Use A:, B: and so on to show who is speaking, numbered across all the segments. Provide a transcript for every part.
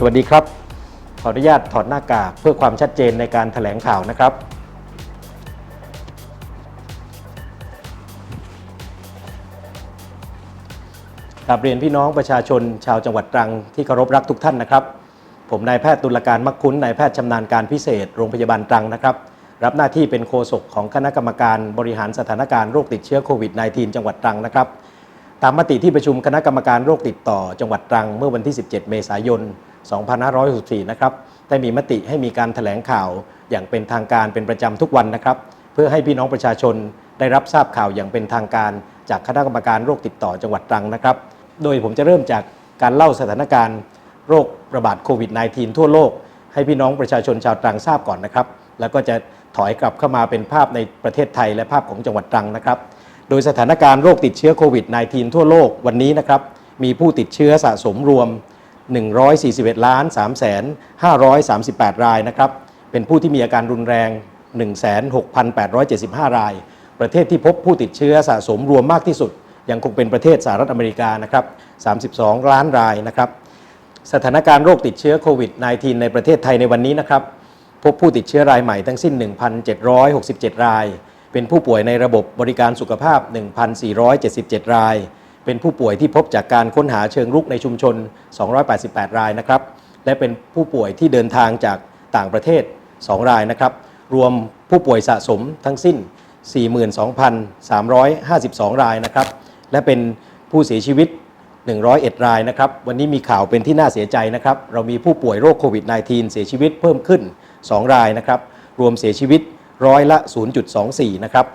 A: สวัสดีครับ ขออนุญาตถอดหน้ากากเพื่อความชัดเจนในการถแถลงข่าวนะครับ กราบเรียนพี่น้องประชาชนชาวจังหวัดตรังที่เคารพรักทุกท่านนะครับ ผมนายแพทย์ตุลการมักคุ้นนายแพทย์ชำนาญการพิเศษโรงพยาบาลตรังนะครับ รับหน้าที่เป็นโฆษกของคณะกรรมการบริหารสถานการณ์โรคติดเชื้อโควิด -19 จังหวัดตรังนะครับตามมติที่ประชุมคณะกรรมการโรคติดต่อจังหวัดตรังเมื่อวันที่ 17 เมษายน 2564นะครับได้มีมติให้มีการถแถลงข่าวอย่างเป็นทางการเป็นประจำทุกวันนะครับ เพื่อให้พี่น้องประชาชนได้รับทราบข่าวอย่างเป็นทางการจากคณะกรรมการโรคติดต่อจังหวัดตรังนะครับ โดยผมจะเริ่มจากการเล่าสถานการณ์โรคระบาดโควิด -19 ทั่วโลก ให้พี่น้องประชาชนชาวตรังทราบก่อนนะครับ แล้วก็จะถอยกลับเข้ามาเป็นภาพในประเทศไทยและภาพของจังหวัดตรังนะครับ โดยสถานการณ์โรคติดเชื้อโควิด -19 ทั่วโลกวันนี้นะครับ มีผู้ติดเชื้อสะสมรวม 141ล้าน3แสน538 รายนะครับ เป็นผู้ที่มีอาการรุนแรง 16,875 ราย ประเทศที่พบผู้ติดเชื้อสะสมรวมมากที่สุด ยังคงเป็นประเทศสหรัฐอเมริกานะครับ 32 ล้านรายนะครับ สถานการณ์โรคติดเชื้อโควิด -19 ในประเทศไทยในวันนี้นะครับ พบผู้ติดเชื้อรายใหม่ทั้งสิ้น 1,767 ราย เป็นผู้ป่วยในระบบบริการสุขภาพ 1,477 ราย เป็นผู้ป่วยที่พบจากการค้นหาเชิงรุกในชุมชน 288 รายนะครับ และเป็นผู้ป่วยที่เดินทางจากต่างประเทศ 2 รายนะครับ รวมผู้ป่วยสะสมทั้งสิ้น 42,352 รายนะครับ และเป็นผู้เสียชีวิต 101 รายนะครับ วันนี้มีข่าวเป็นที่น่าเสียใจนะครับ เรามีผู้ป่วยโรคโควิด -19 เสียชีวิตเพิ่มขึ้น 2 รายนะครับ รวมเสียชีวิตร้อยละ 0.24 นะครับ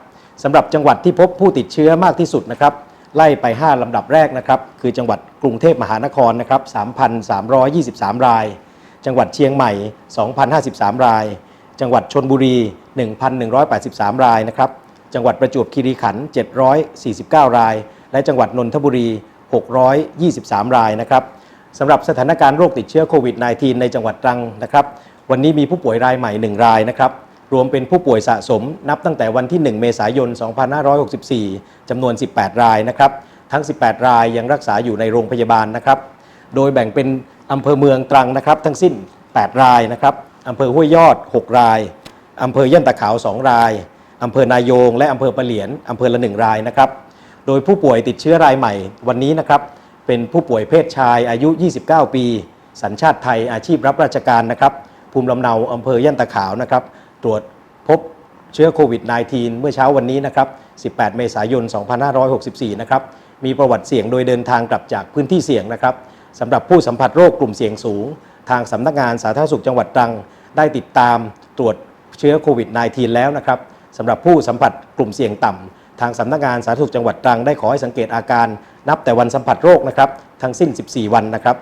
A: สำหรับจังหวัดที่พบผู้ติดเชื้อมากที่สุดนะครับ ไล่ไป 5 ลำดับแรกนะครับ คือจังหวัดกรุงเทพมหานครนะครับ 3,323 ราย จังหวัดเชียงใหม่ 2,053 ราย จังหวัดชนบุรี 1,183 รายนะครับ จังหวัดประจวบคีรีขันธ์749 ราย และจังหวัดนนทบุรี 623 รายนะครับสำหรับสถานการณ์โรคติดเชื้อโควิด -19 ในจังหวัดตรังนะครับ วันนี้มีผู้ป่วยรายใหม่ 1 รายนะครับ รวมเป็นผู้ป่วยสะสมนับตั้งแต่วันที่ 1 เมษายน 2564 จำนวน 18 รายนะครับ ทั้ง 18 รายยังรักษาอยู่ในโรงพยาบาลนะครับ โดยแบ่งเป็นอำเภอเมืองตรังนะครับ ทั้งสิ้น 8 รายนะครับอำเภอห้วยยอด 6 รายอำเภอย่านตะขาว 2 รายอำเภอนายง และอำเภอปะเหลียนอำเภอละ 1 รายนะครับ โดยผู้ป่วยติดเชื้อรายใหม่วันนี้นะครับ เป็นผู้ป่วยเพศชายอายุ 29 ปี สัญชาติไทยอาชีพรับราชการนะครับ ภูมิลำเนาอำเภอย่านตะขาวนะครับ ตรวจพบเชื้อโควิด -19 เมื่อเช้าวันนี้นะครับ 18 เมษายน 2564 นะครับ มีประวัติเสี่ยงโดยเดินทางกลับจากพื้นที่เสี่ยงนะครับสำหรับผู้สัมผัสโรคกลุ่มเสี่ยงสูง ทางสำนักงานสาธารณสุขจังหวัดตรัง ได้ติดตามตรวจเชื้อโควิด -19 แล้วนะครับสำหรับผู้สัมผัสกลุ่มเสี่ยงต่ำ ทางสำนักงานสาธารณสุขจังหวัดตรังได้ขอให้สังเกตอาการ นับแต่วันสัมผัสโรคนะครับ ทั้งสิ้น 14 วันนะครับ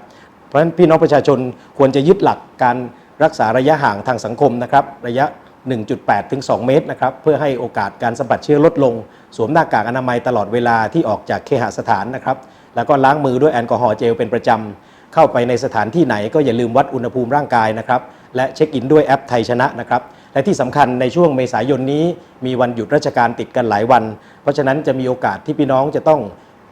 A: เพราะฉะนั้นพี่น้องประชาชนควรจะยึดหลักการรักษาระยะห่างทางสังคมนะครับ ระยะ 1.8 ถึง 2 เมตรนะครับเพื่อให้โอกาสการสัมผัสเชื้อลดลง สวมหน้ากากอนามัยตลอดเวลาที่ออกจากเคหสถานนะครับแล้วก็ล้างมือด้วยแอลกอฮอล์เจลเป็นประจำ เข้าไปในสถานที่ไหนก็อย่าลืมวัดอุณหภูมิร่างกายนะครับและเช็คอินด้วยแอปไทยชนะนะครับและที่สำคัญในช่วงเมษายนนี้ มีวันหยุดราชการติดกันหลายวัน เพราะฉะนั้นจะมีโอกาสที่พี่น้องจะต้อง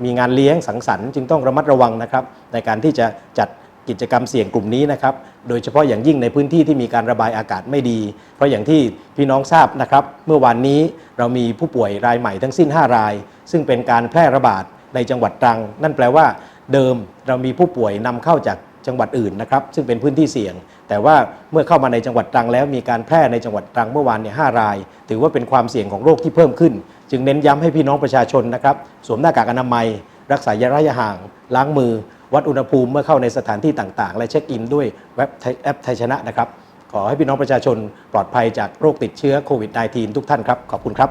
A: มีงานเลี้ยงสังสรรค์จึงต้องระมัดระวังนะครับในการที่จะจัด กิจกรรมเสี่ยงกลุ่มนี้นะครับ โดยเฉพาะอย่างยิ่งในพื้นที่ที่มีการระบายอากาศไม่ดี เพราะอย่างที่พี่น้องทราบนะครับ เมื่อวานนี้เรามีผู้ป่วยรายใหม่ทั้งสิ้น 5 ราย ซึ่งเป็นการแพร่ระบาดในจังหวัดตรัง นั่นแปลว่า เดิมเรามีผู้ป่วยนำเข้าจากจังหวัดอื่นนะครับ ซึ่งเป็นพื้นที่เสี่ยง แต่ว่าเมื่อเข้ามาในจังหวัดตรังแล้วมีการแพร่ในจังหวัดตรังเมื่อวานเนี่ยหราย ถือว่าเป็นความเสี่ยงของโรคที่เพิ่มขึ้น จึงเน้นย้ำให้พี่น้องประชาชนนะครับ สวมหน้ากากอนามัย รักษาระยะห่าง ล้างมือ วัดอุณหภูมิเมื่อเข้าในสถานที่ต่างๆ และเช็คอินด้วยเว็บแอปไทยชนะนะครับ ขอให้พี่น้องประชาชนปลอดภัยจากโรคติดเชื้อโควิด -19 ทุกท่านครับ ขอบคุณครับ